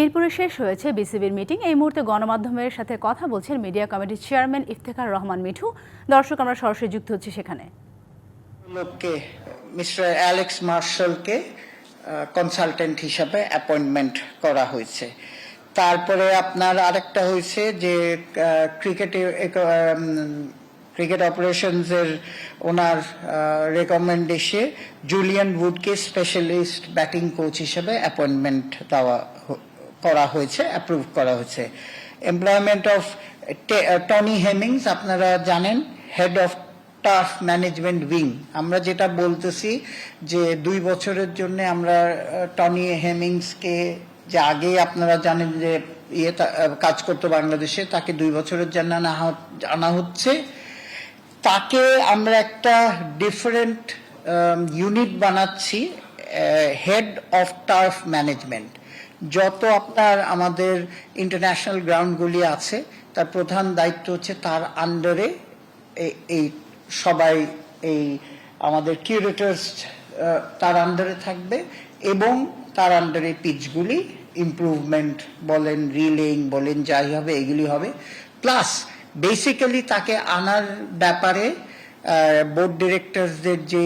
মিরপুরে শেষ হয়েছে বিসিবির মিটিং। এই মুহূর্তে গণমাধ্যমের সাথে কথা বলছেন মিডিয়া কমিটির চেয়ারম্যান ইফতেখার রহমান মিঠু। দর্শক, আমরা সরাসরি যুক্ত হচ্ছি সেখানে। লোককে মিস্টার অ্যালেক্স মার্শালকে কনসালটেন্ট হিসাবে অ্যাপয়েন্টমেন্ট করা হয়েছে। তারপরে আপনার আরেকটা হয়েছে যে ক্রিকেটে ক্রিকেট অপারেশনসের ওনার রেকমেন্ড এসে জুলিয়ান উডকে স্পেশালিস্ট ব্যাটিং কোচ হিসেবে অ্যাপয়েন্টমেন্ট দেওয়া করা হয়েছে অ্যাপ্রুভ করা হয়েছে। এমপ্লয়মেন্ট অফ টনি হেমিংস আপনারা জানেন head of turf management wing আমরা যেটা বলতেছি যে দুই বছরের জন্য আমরা টনি হেমিংসকে যে আগে আপনারা জানেন যে ইয়ে কাজ করতো বাংলাদেশে, তাকে দুই বছরের জন্য আনা আনা হচ্ছে। তাকে আমরা একটা ডিফারেন্ট ইউনিট বানাচ্ছি হেড অফ টার্ফ ম্যানেজমেন্ট যত আপনার আমাদের ইন্টারন্যাশনাল গ্রাউন্ডগুলি আছে, তার প্রধান দায়িত্ব হচ্ছে তার আন্ডারে এই সবাই, এই আমাদের কিউরেটার্স তার আন্ডারে থাকবে এবং তার আন্ডারে পিচগুলি ইমপ্রুভমেন্ট বলেন রিলিং বলেন, যাই হবে, এগুলি হবে। প্লাস বেসিক্যালি তাকে আনার ব্যাপারে বোর্ড ডিরেক্টরসদের যে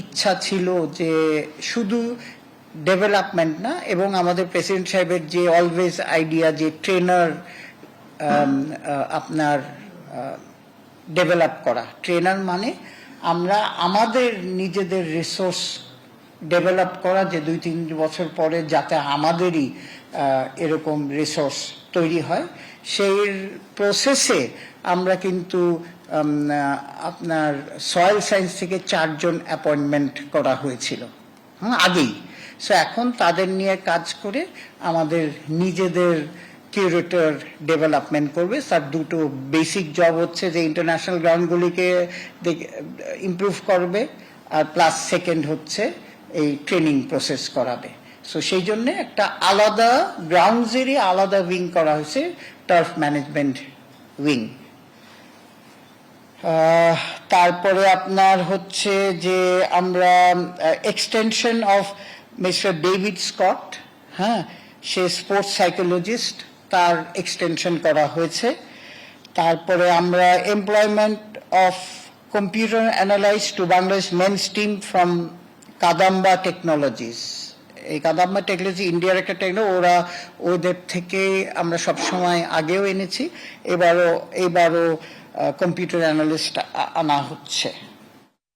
ইচ্ছা ছিল যে শুধু ডেভেলপমেন্ট না এবং আমাদের প্রেসিডেন্ট সাহেবের যে অলওয়েজ আইডিয়া যে ট্রেনার আপনার ডেভেলপ করা। ট্রেনার মানে আমরা আমাদের নিজেদের রিসোর্স ডেভেলপ করা, যে দুই তিন বছর পরে যাতে আমাদেরই এরকম রিসোর্স তৈরি হয়। সেই প্রসেসে আমরা কিন্তু আপনার সয়েল সায়েন্স থেকে চারজন অ্যাপয়েন্টমেন্ট করা হয়েছিল। হ্যাঁ আগেই। সো এখন তাদের নিয়ে কাজ করে আমাদের নিজেদের কিউরেটর ডেভেলপমেন্ট করবে। তার দুটো বেসিক জব হচ্ছে যে ইন্টারন্যাশনাল গ্রাউন্ডগুলিকে ইমপ্রুভ করবে, আর প্লাস সেকেন্ড হচ্ছে এই ট্রেনিং প্রসেস করাবে। সো সেই জন্য একটা আলাদা গ্রাউন্ডসেরই আলাদা উইং করা হয়েছে টার্ফ ম্যানেজমেন্ট উইং তারপরে আপনার হচ্ছে যে আমরা extension of mister David Scott হ্যাঁ সে স্পোর্টস সাইকোলজিস্ট, তার এক্সটেনশন করা হয়েছে। তারপরে আমরা employment of computer analyst to Bangladesh men's team from Kadamba technologies. এই কাদাম্বা টেকনোলজি ইন্ডিয়ার একটা টেকনোলজি ওরা ওদের থেকে আমরা সব সময় আগেও এনেছি, এবারও এবারও কম্পিউটার অ্যানালিস্ট আনা হচ্ছে।